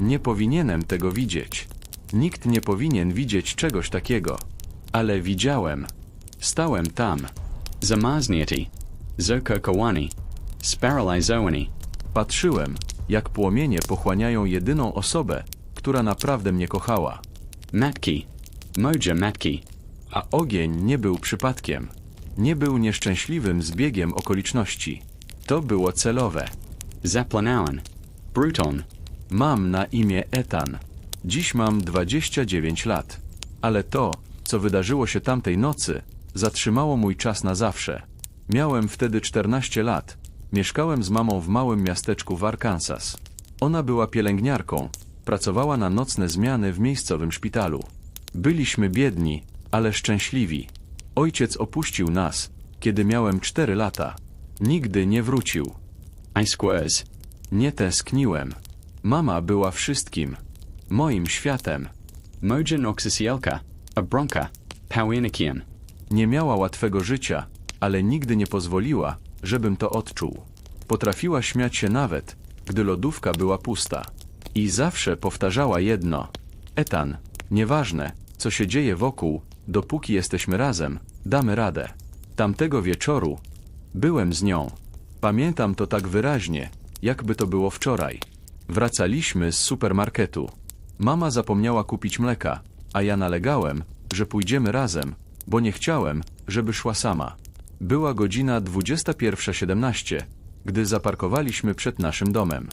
Nie powinienem tego widzieć. Nikt nie powinien widzieć czegoś takiego. Ale widziałem. Stałem tam. Zamazniati. Zoko Kawani. Sparalizowani. Patrzyłem, jak płomienie pochłaniają jedyną osobę, która naprawdę mnie kochała. Matki. Moja Matki. A ogień nie był przypadkiem. Nie był nieszczęśliwym zbiegiem okoliczności. To było celowe. Zaplanauen. Bruton. Mam na imię Etan. Dziś mam 29 lat. Ale to, co wydarzyło się tamtej nocy, zatrzymało mój czas na zawsze. Miałem wtedy 14 lat. Mieszkałem z mamą w małym miasteczku w Arkansas. Ona była pielęgniarką. Pracowała na nocne zmiany w miejscowym szpitalu. Byliśmy biedni, ale szczęśliwi. Ojciec opuścił nas, kiedy miałem 4 lata. Nigdy nie wrócił. I squares. Nie tęskniłem. Mama była wszystkim. Moim światem. Moja Noxisielka. A bronca. Powinikian. Nie miała łatwego życia, ale nigdy nie pozwoliła, żebym to odczuł. Potrafiła śmiać się nawet, gdy lodówka była pusta. I zawsze powtarzała jedno. Etan, nieważne, co się dzieje wokół, dopóki jesteśmy razem, damy radę. Tamtego wieczoru byłem z nią. Pamiętam to tak wyraźnie, jakby to było wczoraj. Wracaliśmy z supermarketu. Mama zapomniała kupić mleka, a ja nalegałem, że pójdziemy razem, bo nie chciałem, żeby szła sama. Była godzina 21.17, gdy zaparkowaliśmy przed naszym domem.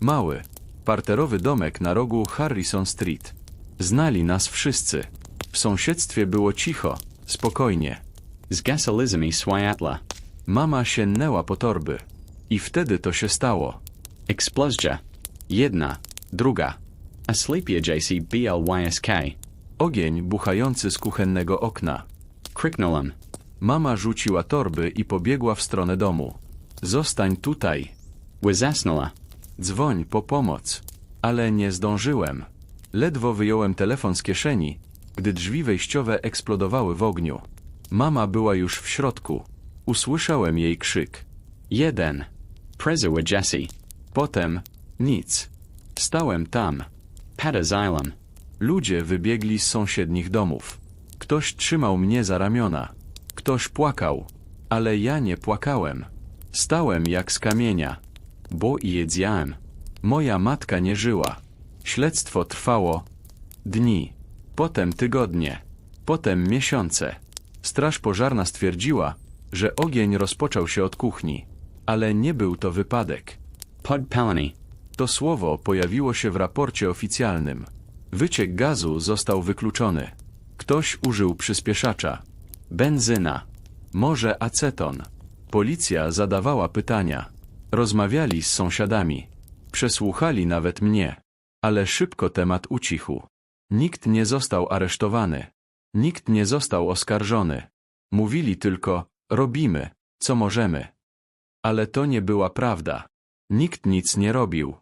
Mały, parterowy domek na rogu Harrison Street. Znali nas wszyscy. W sąsiedztwie było cicho, spokojnie. Zgasolizmi Swyatla. Mama sięgnęła po torby. I wtedy to się stało. Explosja. Jedna. Druga. Asleepia JC BLYSK. Ogień buchający z kuchennego okna. Cricknellum. Mama rzuciła torby i pobiegła w stronę domu. Zostań tutaj. Wazasnala. Dzwoń po pomoc. Ale nie zdążyłem. Ledwo wyjąłem telefon z kieszeni, gdy drzwi wejściowe eksplodowały w ogniu. Mama była już w środku. Usłyszałem jej krzyk. Jeden. Prezoa Jesse. Potem nic. Stałem tam. Padazylum. Ludzie wybiegli z sąsiednich domów. Ktoś trzymał mnie za ramiona. Ktoś płakał, ale ja nie płakałem. Stałem jak z kamienia, bo i jedziałem. Moja matka nie żyła. Śledztwo trwało dni, potem tygodnie, potem miesiące. Straż pożarna stwierdziła, że ogień rozpoczął się od kuchni, ale nie był to wypadek. Pod Palani. To słowo pojawiło się w raporcie oficjalnym. Wyciek gazu został wykluczony. Ktoś użył przyspieszacza. Benzyna. Może aceton. Policja zadawała pytania. Rozmawiali z sąsiadami. Przesłuchali nawet mnie. Ale szybko temat ucichł. Nikt nie został aresztowany. Nikt nie został oskarżony. Mówili tylko, robimy, co możemy. Ale to nie była prawda. Nikt nic nie robił.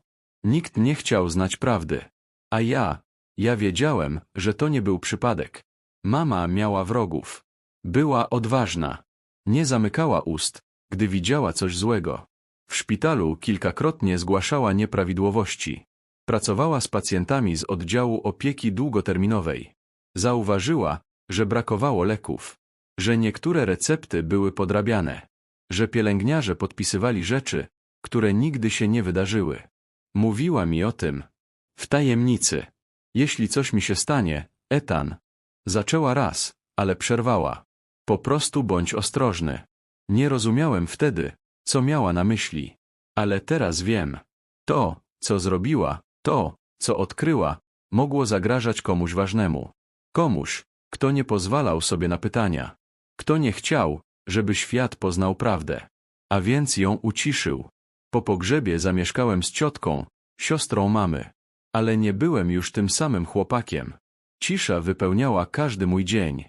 Nikt nie chciał znać prawdy. A ja, ja wiedziałem, że to nie był przypadek. Mama miała wrogów. Była odważna. Nie zamykała ust, gdy widziała coś złego. W szpitalu kilkakrotnie zgłaszała nieprawidłowości. Pracowała z pacjentami z oddziału opieki długoterminowej. Zauważyła, że brakowało leków, że niektóre recepty były podrabiane, że pielęgniarze podpisywali rzeczy, które nigdy się nie wydarzyły. Mówiła mi o tym. W tajemnicy. Jeśli coś mi się stanie, Etan. Zaczęła raz, ale przerwała. Po prostu bądź ostrożny. Nie rozumiałem wtedy, co miała na myśli. Ale teraz wiem. To, co zrobiła, to, co odkryła, mogło zagrażać komuś ważnemu. Komuś, kto nie pozwalał sobie na pytania. Kto nie chciał, żeby świat poznał prawdę. A więc ją uciszył. Po pogrzebie zamieszkałem z ciotką, siostrą mamy. Ale nie byłem już tym samym chłopakiem. Cisza wypełniała każdy mój dzień.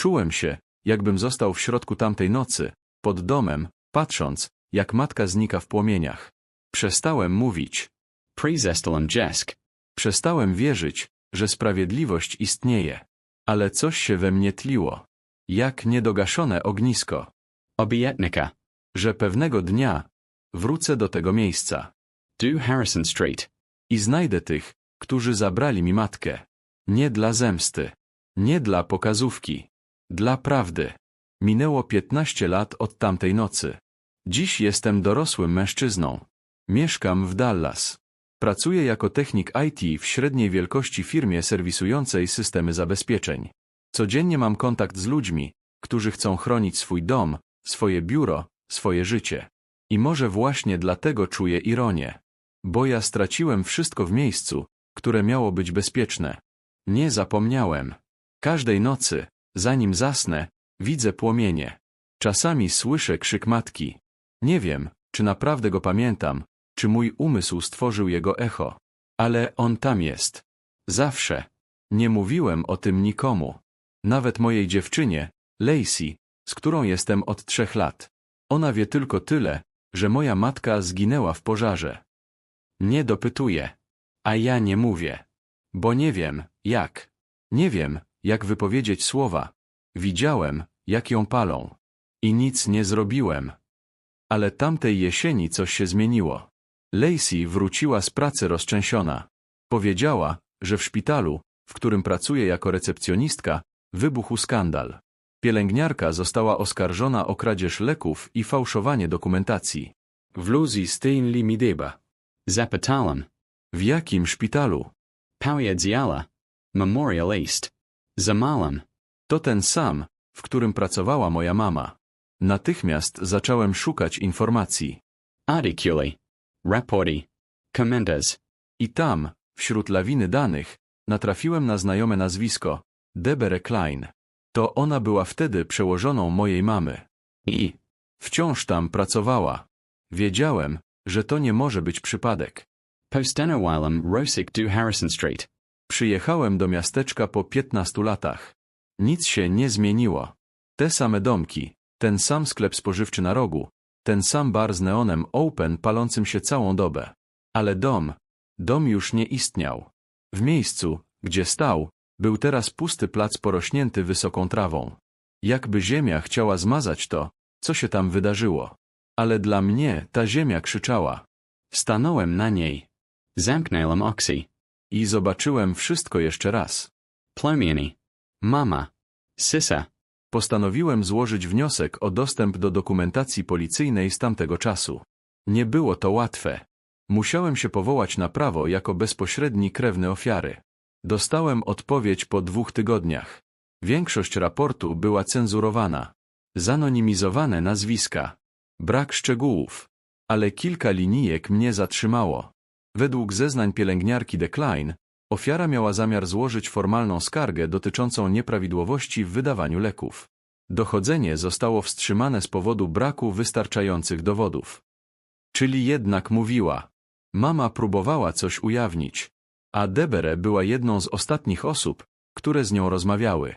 Czułem się, jakbym został w środku tamtej nocy, pod domem, patrząc, jak matka znika w płomieniach. Przestałem mówić. Prezestalum Jesk. Przestałem wierzyć, że sprawiedliwość istnieje. Ale coś się we mnie tliło. Jak niedogaszone ognisko. Obietnica. Że pewnego dnia wrócę do tego miejsca. Do Harrison Street. I znajdę tych, którzy zabrali mi matkę. Nie dla zemsty. Nie dla pokazówki. Dla prawdy. Minęło 15 lat od tamtej nocy. Dziś jestem dorosłym mężczyzną. Mieszkam w Dallas. Pracuję jako technik IT w średniej wielkości firmie serwisującej systemy zabezpieczeń. Codziennie mam kontakt z ludźmi, którzy chcą chronić swój dom, swoje biuro, swoje życie. I może właśnie dlatego czuję ironię. Bo ja straciłem wszystko w miejscu, które miało być bezpieczne. Nie zapomniałem. Każdej nocy, zanim zasnę, widzę płomienie. Czasami słyszę krzyk matki. Nie wiem, czy naprawdę go pamiętam, czy mój umysł stworzył jego echo. Ale on tam jest. Zawsze. Nie mówiłem o tym nikomu. Nawet mojej dziewczynie, Lacey, z którą jestem od trzech lat. Ona wie tylko tyle, że moja matka zginęła w pożarze. Nie dopytuję. A ja nie mówię. Bo nie wiem, jak. Nie wiem, jak wypowiedzieć słowa. Widziałem, jak ją palą. I nic nie zrobiłem. Ale tamtej jesieni coś się zmieniło. Lacey wróciła z pracy rozczęsiona. Powiedziała, że w szpitalu, w którym pracuje jako recepcjonistka, wybuchł skandal. Pielęgniarka została oskarżona o kradzież leków i fałszowanie dokumentacji. W Luzi Steinli Mideba. Zapatalam. W jakim szpitalu? Pauyadziala. Memorial East. Zamalam. To ten sam, w którym pracowała moja mama. Natychmiast zacząłem szukać informacji. Articuli. Raporti. Commendas. I tam, wśród lawiny danych, natrafiłem na znajome nazwisko Debere Klein. To ona była wtedy przełożoną mojej mamy. I wciąż tam pracowała. Wiedziałem, że to nie może być przypadek. Postanowilam Rosik du Harrison Street. Przyjechałem do miasteczka po 15 latach. Nic się nie zmieniło. Te same domki, ten sam sklep spożywczy na rogu, ten sam bar z neonem open palącym się całą dobę. Ale dom, dom już nie istniał. W miejscu, gdzie stał, był teraz pusty plac porośnięty wysoką trawą. Jakby ziemia chciała zmazać to, co się tam wydarzyło. Ale dla mnie ta ziemia krzyczała. Stanąłem na niej Zamknalem Oxy. i zobaczyłem wszystko jeszcze raz. Plomiani. Mama. Sissa. Postanowiłem złożyć wniosek o dostęp do dokumentacji policyjnej z tamtego czasu. Nie było to łatwe. Musiałem się powołać na prawo jako bezpośredni krewny ofiary. Dostałem odpowiedź po dwóch tygodniach. Większość raportu była cenzurowana. Zanonimizowane nazwiska. Brak szczegółów. Ale kilka linijek mnie zatrzymało. Według zeznań pielęgniarki Decline, ofiara miała zamiar złożyć formalną skargę dotyczącą nieprawidłowości w wydawaniu leków. Dochodzenie zostało wstrzymane z powodu braku wystarczających dowodów. Czyli jednak mówiła. Mama próbowała coś ujawnić, a Debere była jedną z ostatnich osób, które z nią rozmawiały.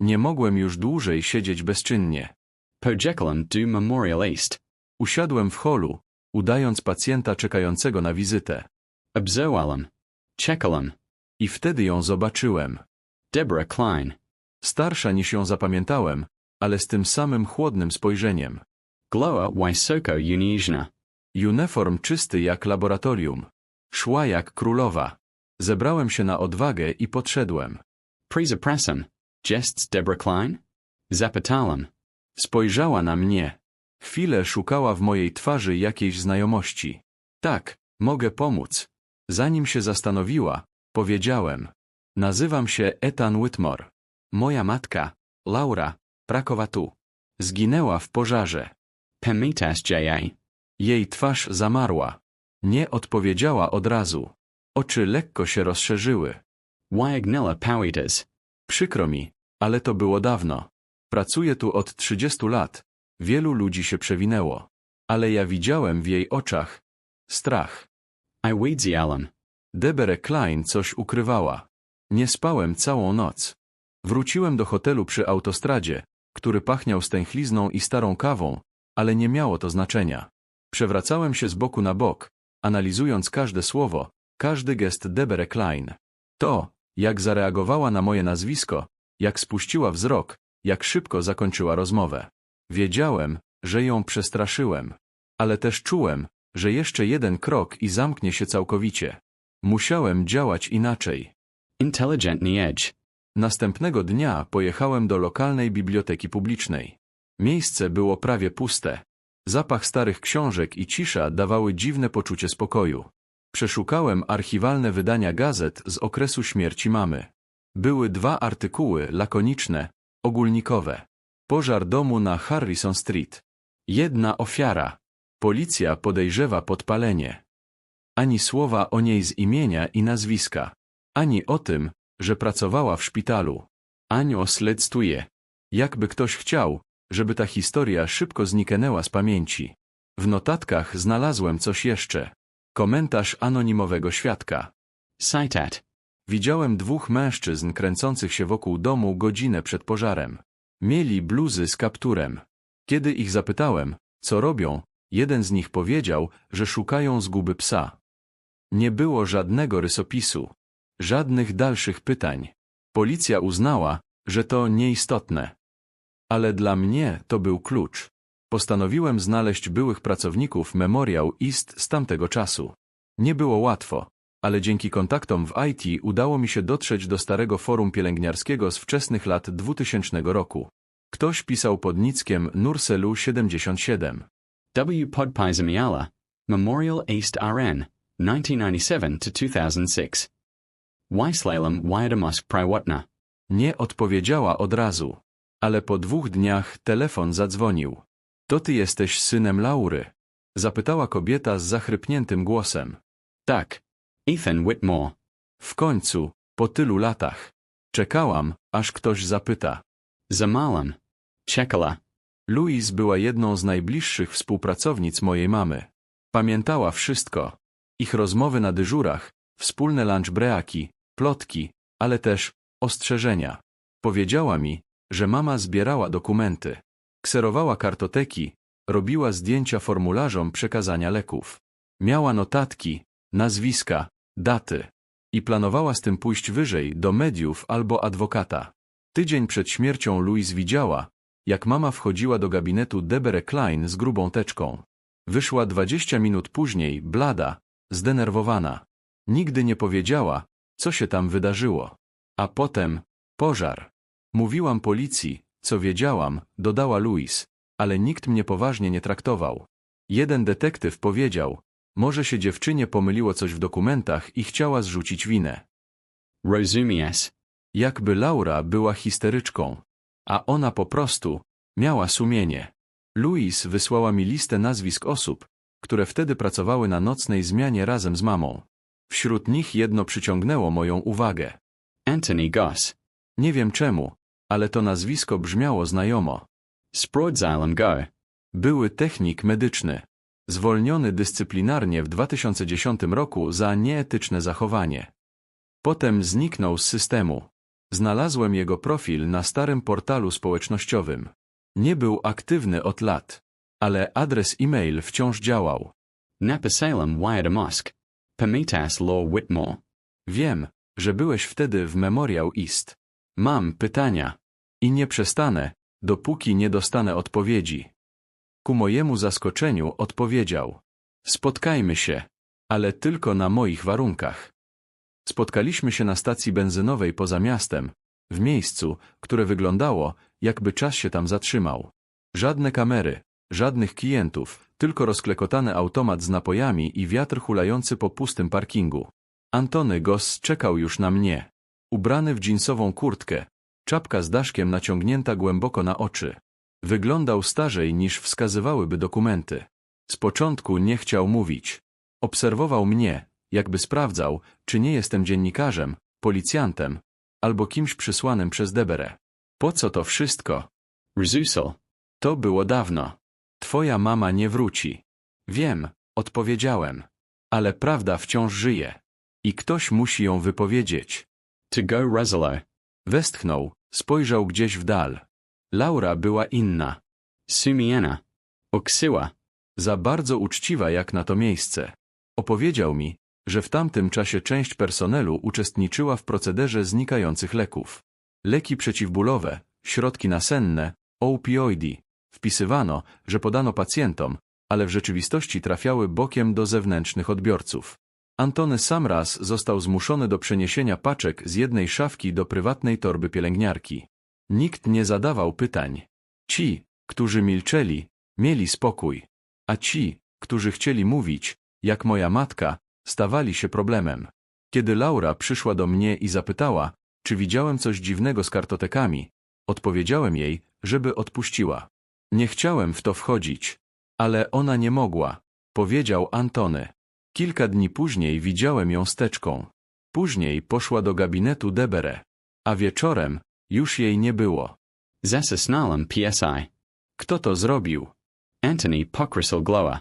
Nie mogłem już dłużej siedzieć bezczynnie. Pojekylam du Memorial East. Usiadłem w holu, udając pacjenta czekającego na wizytę. Obzoalam. Chekalam. I wtedy ją zobaczyłem. Deborah Klein. Starsza niż ją zapamiętałem, ale z tym samym chłodnym spojrzeniem. Gloa Wysoko Unijna. Uniform czysty jak laboratorium. Szła jak królowa. Zebrałem się na odwagę i podszedłem. Prezapressum. Jests Deborah Klein? Zapatalam. Spojrzała na mnie. Chwilę szukała w mojej twarzy jakiejś znajomości. Tak, mogę pomóc. Zanim się zastanowiła, powiedziałem. Nazywam się Ethan Whitmore. Moja matka, Laura, Prakowa tu. Zginęła w pożarze. Pemitas J.A. Jej twarz zamarła. Nie odpowiedziała od razu. Oczy lekko się rozszerzyły. Wyagnilla Powitas. Przykro mi, ale to było dawno. Pracuję tu od 30 lat. Wielu ludzi się przewinęło. Ale ja widziałem w jej oczach strach. Iwedzialam. Debere Klein coś ukrywała. Nie spałem całą noc. Wróciłem do hotelu przy autostradzie, który pachniał stęchlizną i starą kawą, ale nie miało to znaczenia. Przewracałem się z boku na bok, analizując każde słowo, każdy gest Debere Klein. To, jak zareagowała na moje nazwisko, jak spuściła wzrok, jak szybko zakończyła rozmowę. Wiedziałem, że ją przestraszyłem, ale też czułem, że jeszcze jeden krok i zamknie się całkowicie. Musiałem działać inaczej. Intelligentny edge. Następnego dnia pojechałem do lokalnej biblioteki publicznej. Miejsce było prawie puste. Zapach starych książek i cisza dawały dziwne poczucie spokoju. Przeszukałem archiwalne wydania gazet z okresu śmierci mamy. Były dwa artykuły lakoniczne, ogólnikowe. Pożar domu na Harrison Street. Jedna ofiara. Policja podejrzewa podpalenie. Ani słowa o niej z imienia i nazwiska. Ani o tym, że pracowała w szpitalu. Ani o śledztwie. Jakby ktoś chciał, żeby ta historia szybko zniknęła z pamięci. W notatkach znalazłem coś jeszcze. Komentarz anonimowego świadka. Citat. Widziałem dwóch mężczyzn kręcących się wokół domu godzinę przed pożarem. Mieli bluzy z kapturem. Kiedy ich zapytałem, co robią, jeden z nich powiedział, że szukają zguby psa. Nie było żadnego rysopisu. Żadnych dalszych pytań. Policja uznała, że to nieistotne. Ale dla mnie to był klucz. Postanowiłem znaleźć byłych pracowników Memorial East z tamtego czasu. Nie było łatwo, ale dzięki kontaktom w IT udało mi się dotrzeć do starego forum pielęgniarskiego z wczesnych lat 2000 roku. Ktoś pisał pod nickiem Nurselu 77. W. Podpisamiala. Memorial East RN. 1997 to 2006. Weislalem Wyadamusk Prywatna. Nie odpowiedziała od razu, ale po dwóch dniach telefon zadzwonił. To ty jesteś synem Laury? Zapytała kobieta z zachrypniętym głosem. Tak. Ethan Whitmore. W końcu, po tylu latach. Czekałam, aż ktoś zapyta. Zamalam. Chekala. Louise była jedną z najbliższych współpracownic mojej mamy. Pamiętała wszystko. Ich rozmowy na dyżurach, wspólne lunch breaki, plotki, ale też ostrzeżenia. Powiedziała mi, że mama zbierała dokumenty, kserowała kartoteki, robiła zdjęcia formularzom przekazania leków. Miała notatki, nazwiska, daty i planowała z tym pójść wyżej do mediów albo adwokata. Tydzień przed śmiercią Louise widziała, jak mama wchodziła do gabinetu Debere Klein z grubą teczką. Wyszła dwadzieścia minut później, blada, zdenerwowana. Nigdy nie powiedziała, co się tam wydarzyło. A potem pożar. Mówiłam policji, co wiedziałam, dodała Louise, ale nikt mnie poważnie nie traktował. Jeden detektyw powiedział, może się dziewczynie pomyliło coś w dokumentach i chciała zrzucić winę. Rozumias. Jakby Laura była histeryczką, a ona po prostu miała sumienie. Louise wysłała mi listę nazwisk osób, które wtedy pracowały na nocnej zmianie razem z mamą. Wśród nich jedno przyciągnęło moją uwagę. Anthony Goss. Nie wiem czemu, ale to nazwisko brzmiało znajomo. Sprodzilem Go. Były technik medyczny. Zwolniony dyscyplinarnie w 2010 roku za nieetyczne zachowanie. Potem zniknął z systemu. Znalazłem jego profil na starym portalu społecznościowym. Nie był aktywny od lat, ale adres e-mail wciąż działał. Napasalem Wyadamusk. Pamitas Law Whitmore. Wiem, że byłeś wtedy w Memorial East. Mam pytania. I nie przestanę, dopóki nie dostanę odpowiedzi. Ku mojemu zaskoczeniu odpowiedział. Spotkajmy się, ale tylko na moich warunkach. Spotkaliśmy się na stacji benzynowej poza miastem, w miejscu, które wyglądało, jakby czas się tam zatrzymał. Żadne kamery, żadnych klientów, tylko rozklekotany automat z napojami i wiatr hulający po pustym parkingu. Antony Goss czekał już na mnie. Ubrany w dżinsową kurtkę, czapka z daszkiem naciągnięta głęboko na oczy. Wyglądał starzej niż wskazywałyby dokumenty. Z początku nie chciał mówić. Obserwował mnie, jakby sprawdzał, czy nie jestem dziennikarzem, policjantem, albo kimś przysłanym przez Deberę. Po co to wszystko? Resusel. To było dawno. Twoja mama nie wróci. Wiem, odpowiedziałem. Ale prawda wciąż żyje. I ktoś musi ją wypowiedzieć. To go Resolo. Westchnął, spojrzał gdzieś w dal. Laura była inna. Sumiana. Uksiwa. Za bardzo uczciwa jak na to miejsce. Opowiedział mi, że w tamtym czasie część personelu uczestniczyła w procederze znikających leków. Leki przeciwbólowe, środki nasenne, opioidi. Wpisywano, że podano pacjentom, ale w rzeczywistości trafiały bokiem do zewnętrznych odbiorców. Antony sam raz został zmuszony do przeniesienia paczek z jednej szafki do prywatnej torby pielęgniarki. Nikt nie zadawał pytań. Ci, którzy milczeli, mieli spokój, a ci, którzy chcieli mówić, jak moja matka, stawali się problemem. Kiedy Laura przyszła do mnie i zapytała, czy widziałem coś dziwnego z kartotekami, odpowiedziałem jej, żeby odpuściła. Nie chciałem w to wchodzić, ale ona nie mogła, powiedział Antony. Kilka dni później widziałem ją z teczką. Później poszła do gabinetu Debere, a wieczorem już jej nie było. Zasasnalam PSI. Kto to zrobił? Anthony Pocrisal Glower.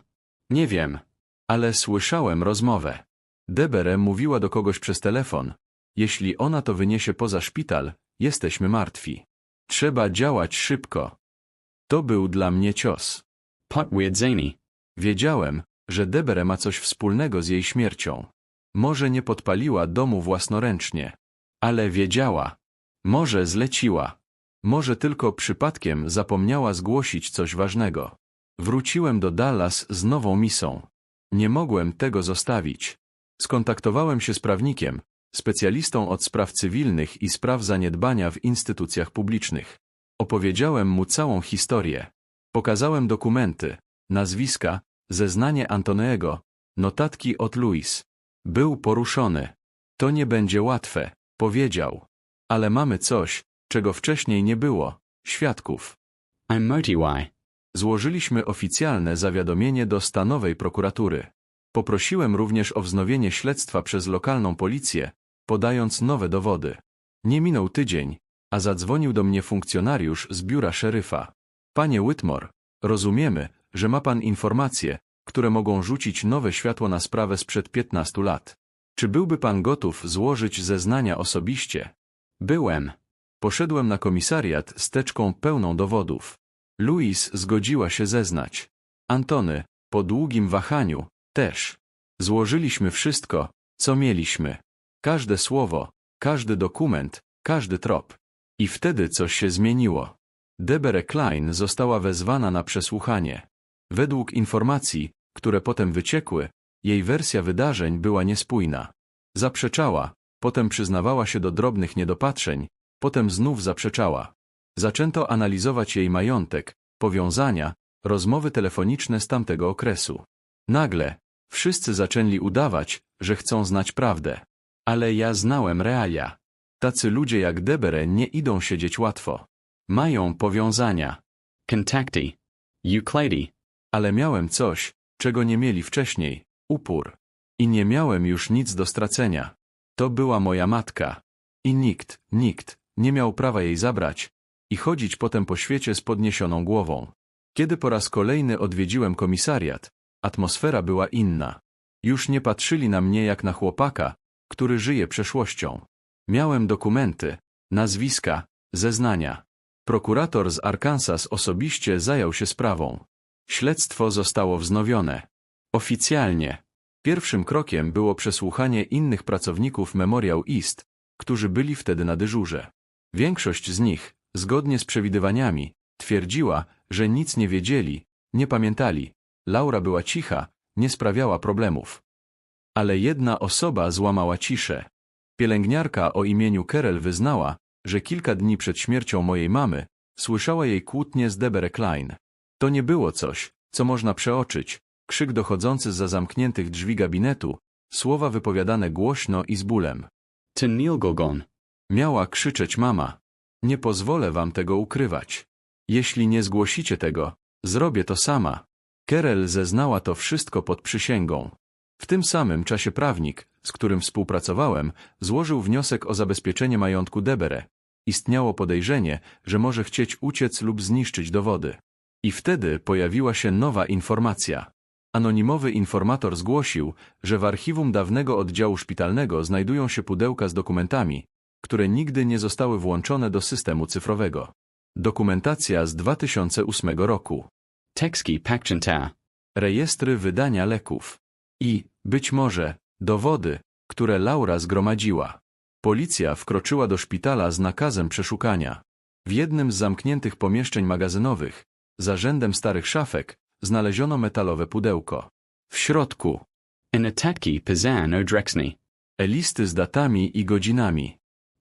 Nie wiem, ale słyszałem rozmowę. Debere mówiła do kogoś przez telefon. Jeśli ona to wyniesie poza szpital, jesteśmy martwi. Trzeba działać szybko. To był dla mnie cios. Pot Weirdzini. Wiedziałem, że Debere ma coś wspólnego z jej śmiercią. Może nie podpaliła domu własnoręcznie, ale wiedziała. Może zleciła. Może tylko przypadkiem zapomniała zgłosić coś ważnego. Wróciłem do Dallas z nową misą. Nie mogłem tego zostawić. Skontaktowałem się z prawnikiem, specjalistą od spraw cywilnych i spraw zaniedbania w instytucjach publicznych. Opowiedziałem mu całą historię. Pokazałem dokumenty, nazwiska, zeznanie Antonego, notatki od Louis. Był poruszony. To nie będzie łatwe, powiedział. Ale mamy coś, czego wcześniej nie było, świadków. I'm Motiwai. Złożyliśmy oficjalne zawiadomienie do stanowej prokuratury. Poprosiłem również o wznowienie śledztwa przez lokalną policję, podając nowe dowody. Nie minął tydzień, a zadzwonił do mnie funkcjonariusz z biura szeryfa. Panie Whitmore, rozumiemy, że ma pan informacje, które mogą rzucić nowe światło na sprawę sprzed 15 lat. Czy byłby pan gotów złożyć zeznania osobiście? Byłem. Poszedłem na komisariat z teczką pełną dowodów. Louis zgodziła się zeznać. Antony, po długim wahaniu, też. Złożyliśmy wszystko, co mieliśmy. Każde słowo, każdy dokument, każdy trop. I wtedy coś się zmieniło. Debere Klein została wezwana na przesłuchanie. Według informacji, które potem wyciekły, jej wersja wydarzeń była niespójna. Zaprzeczała, potem przyznawała się do drobnych niedopatrzeń, potem znów zaprzeczała. Zaczęto analizować jej majątek, powiązania, rozmowy telefoniczne z tamtego okresu. Nagle, wszyscy zaczęli udawać, że chcą znać prawdę. Ale ja znałem realia. Tacy ludzie jak Debere nie idą siedzieć łatwo. Mają powiązania. Contactee. Euclide. Ale miałem coś, czego nie mieli wcześniej, upór. I nie miałem już nic do stracenia. To była moja matka. I nikt, nikt, nie miał prawa jej zabrać i chodzić potem po świecie z podniesioną głową. Kiedy po raz kolejny odwiedziłem komisariat, atmosfera była inna. Już nie patrzyli na mnie jak na chłopaka, który żyje przeszłością. Miałem dokumenty, nazwiska, zeznania. Prokurator z Arkansas osobiście zajął się sprawą. Śledztwo zostało wznowione. Oficjalnie. Pierwszym krokiem było przesłuchanie innych pracowników Memorial East, którzy byli wtedy na dyżurze. Większość z nich, zgodnie z przewidywaniami, twierdziła, że nic nie wiedzieli, nie pamiętali. Laura była cicha, nie sprawiała problemów. Ale jedna osoba złamała ciszę. Pielęgniarka o imieniu Kerel wyznała, że kilka dni przed śmiercią mojej mamy słyszała jej kłótnie z Debere Klein. To nie było coś, co można przeoczyć. Krzyk dochodzący za zamkniętych drzwi gabinetu, słowa wypowiadane głośno i z bólem. To Neil Gorgon. Miała krzyczeć mama. Nie pozwolę wam tego ukrywać. Jeśli nie zgłosicie tego, zrobię to sama. Kerel zeznała to wszystko pod przysięgą. W tym samym czasie prawnik, z którym współpracowałem, złożył wniosek o zabezpieczenie majątku Debere. Istniało podejrzenie, że może chcieć uciec lub zniszczyć dowody. I wtedy pojawiła się nowa informacja. Anonimowy informator zgłosił, że w archiwum dawnego oddziału szpitalnego znajdują się pudełka z dokumentami, które nigdy nie zostały włączone do systemu cyfrowego. Dokumentacja z 2008 roku. Tekski Pakchanta. Rejestry wydania leków. I, być może, dowody, które Laura zgromadziła. Policja wkroczyła do szpitala z nakazem przeszukania. W jednym z zamkniętych pomieszczeń magazynowych, za rzędem starych szafek, znaleziono metalowe pudełko. W środku An atatki odrexni. e-listy z datami i godzinami,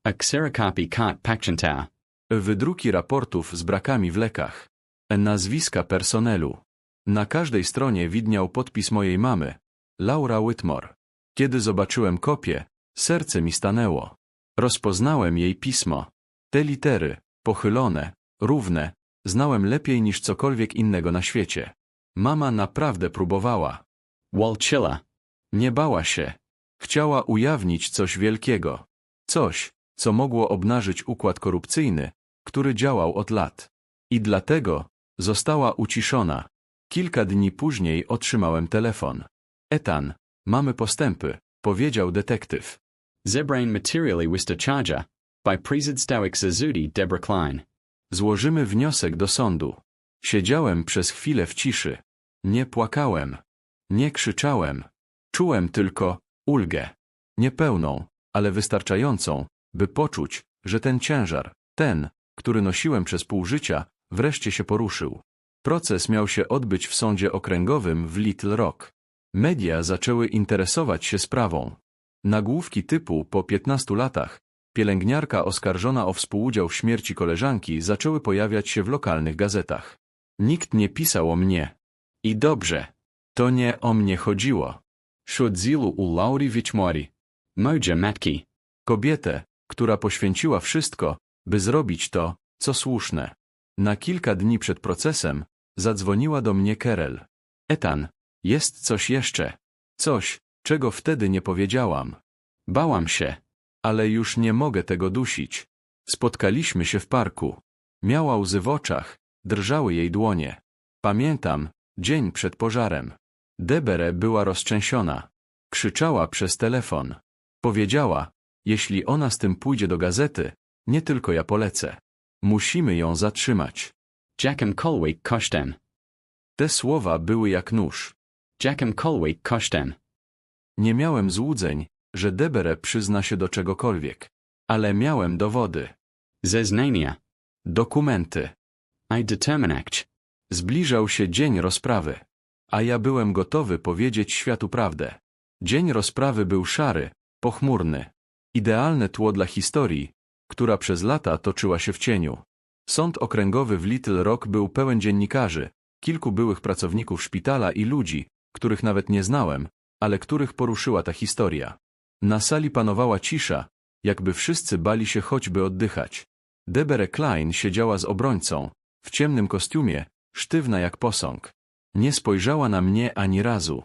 A kart pakchantau. wydruki raportów z brakami w lekach, nazwiska personelu. Na każdej stronie widniał podpis mojej mamy, Laura Whitmore. Kiedy zobaczyłem kopię, serce mi stanęło. Rozpoznałem jej pismo. Te litery, pochylone, równe, znałem lepiej niż cokolwiek innego na świecie. Mama naprawdę próbowała. Walchilla. Nie bała się. Chciała ujawnić coś wielkiego. Coś, co mogło obnażyć układ korupcyjny, który działał od lat. I dlatego została uciszona. Kilka dni później otrzymałem telefon. Etan, mamy postępy, powiedział detektyw. Zebrain materially wista charger. By Prezidstałek Zazudi Deborah Klein. Złożymy wniosek do sądu. Siedziałem przez chwilę w ciszy. Nie płakałem. Nie krzyczałem. Czułem tylko ulgę. Niepełną, ale wystarczającą, by poczuć, że ten ciężar, ten, który nosiłem przez pół życia, wreszcie się poruszył. Proces miał się odbyć w sądzie okręgowym w Little Rock. Media zaczęły interesować się sprawą. Nagłówki typu po 15 latach pielęgniarka oskarżona o współudział w śmierci koleżanki zaczęły pojawiać się w lokalnych gazetach. Nikt nie pisał o mnie. I dobrze. To nie o mnie chodziło. Shudzilu u Lauri Vichmori. Moja Matki. Kobietę, która poświęciła wszystko, by zrobić to, co słuszne. Na kilka dni przed procesem zadzwoniła do mnie Kerel. Etan, jest coś jeszcze. Coś, czego wtedy nie powiedziałam. Bałam się, ale już nie mogę tego dusić. Spotkaliśmy się w parku. Miała łzy w oczach, drżały jej dłonie. Pamiętam, dzień przed pożarem. Debere była roztrzęsiona. Krzyczała przez telefon. Powiedziała, jeśli ona z tym pójdzie do gazety, nie tylko ja polecę. Musimy ją zatrzymać. Jackham Colwick Koshtem. Te słowa były jak nóż. Jackham Colwick Koshtem. Nie miałem złudzeń, że Debere przyzna się do czegokolwiek. Ale miałem dowody. Zeznania. Dokumenty. I determinact. Zbliżał się dzień rozprawy. A ja byłem gotowy powiedzieć światu prawdę. Dzień rozprawy był szary, pochmurny. Idealne tło dla historii, która przez lata toczyła się w cieniu. Sąd okręgowy w Little Rock był pełen dziennikarzy, kilku byłych pracowników szpitala i ludzi, których nawet nie znałem, ale których poruszyła ta historia. Na sali panowała cisza, jakby wszyscy bali się choćby oddychać. Debere Klein siedziała z obrońcą, w ciemnym kostiumie, sztywna jak posąg. Nie spojrzała na mnie ani razu.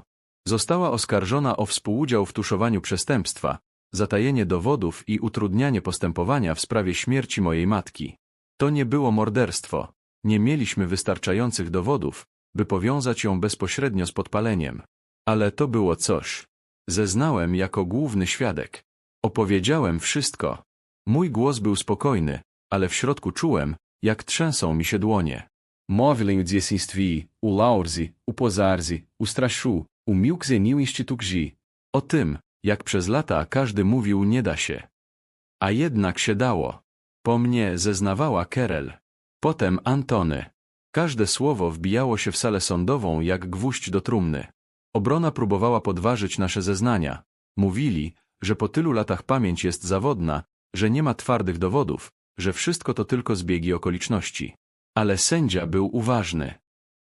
Została oskarżona o współudział w tuszowaniu przestępstwa, zatajenie dowodów i utrudnianie postępowania w sprawie śmierci mojej matki. To nie było morderstwo. Nie mieliśmy wystarczających dowodów, by powiązać ją bezpośrednio z podpaleniem. Ale to było coś. Zeznałem jako główny świadek. Opowiedziałem wszystko. Mój głos był spokojny, ale w środku czułem, jak trzęsą mi się dłonie. Mówiąc dziesiństwi, u Laurzi, u Pozarzi, u Straszu, u Miłkzeniu Instytukzi. O tym, jak przez lata każdy mówił nie da się. A jednak się dało. Po mnie zeznawała Kerel. Potem Antony. Każde słowo wbijało się w salę sądową jak gwóźdź do trumny. Obrona próbowała podważyć nasze zeznania. Mówili, że po tylu latach pamięć jest zawodna, że nie ma twardych dowodów, że wszystko to tylko zbiegi okoliczności. Ale sędzia był uważny.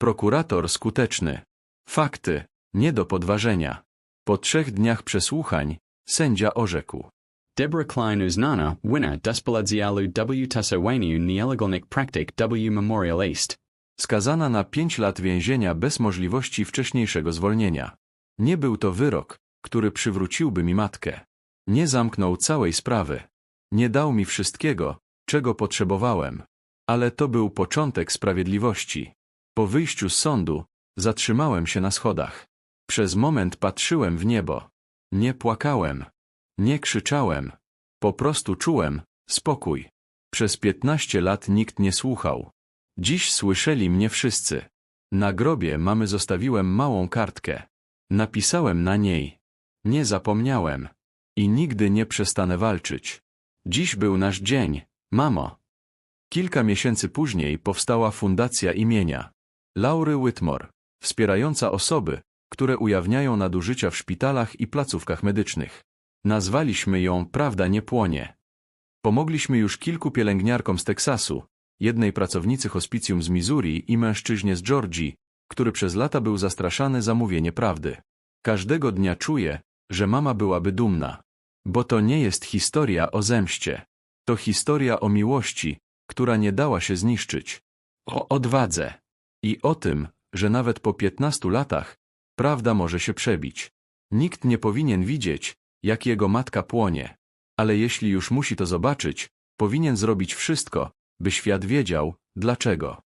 Prokurator skuteczny. Fakty, nie do podważenia. Po trzech dniach przesłuchań, sędzia orzekł. Deborah Klein uznana, winner Duspaladzialu W. Tasawaniu Nielegolnik Praktik W. Memorial East. Skazana na pięć lat więzienia bez możliwości wcześniejszego zwolnienia. Nie był to wyrok, który przywróciłby mi matkę. Nie zamknął całej sprawy. Nie dał mi wszystkiego, czego potrzebowałem. Ale to był początek sprawiedliwości. Po wyjściu z sądu, zatrzymałem się na schodach. Przez moment patrzyłem w niebo. Nie płakałem. Nie krzyczałem. Po prostu czułem spokój. Przez piętnaście lat nikt nie słuchał. Dziś słyszeli mnie wszyscy. Na grobie mamy zostawiłem małą kartkę. Napisałem na niej. Nie zapomniałem. I nigdy nie przestanę walczyć. Dziś był nasz dzień, mamo. Kilka miesięcy później powstała fundacja imienia Laury Whitmore, wspierająca osoby, które ujawniają nadużycia w szpitalach i placówkach medycznych. Nazwaliśmy ją Prawda nie płonie. Pomogliśmy już kilku pielęgniarkom z Teksasu, jednej pracownicy hospicjum z Missouri i mężczyźnie z Georgii, który przez lata był zastraszany za mówienie prawdy. Każdego dnia czuję, że mama byłaby dumna. Bo to nie jest historia o zemście. To historia o miłości, która nie dała się zniszczyć. O odwadze. I o tym, że nawet po 15 latach prawda może się przebić. Nikt nie powinien widzieć, jak jego matka płonie. Ale jeśli już musi to zobaczyć, powinien zrobić wszystko, by świat wiedział, dlaczego.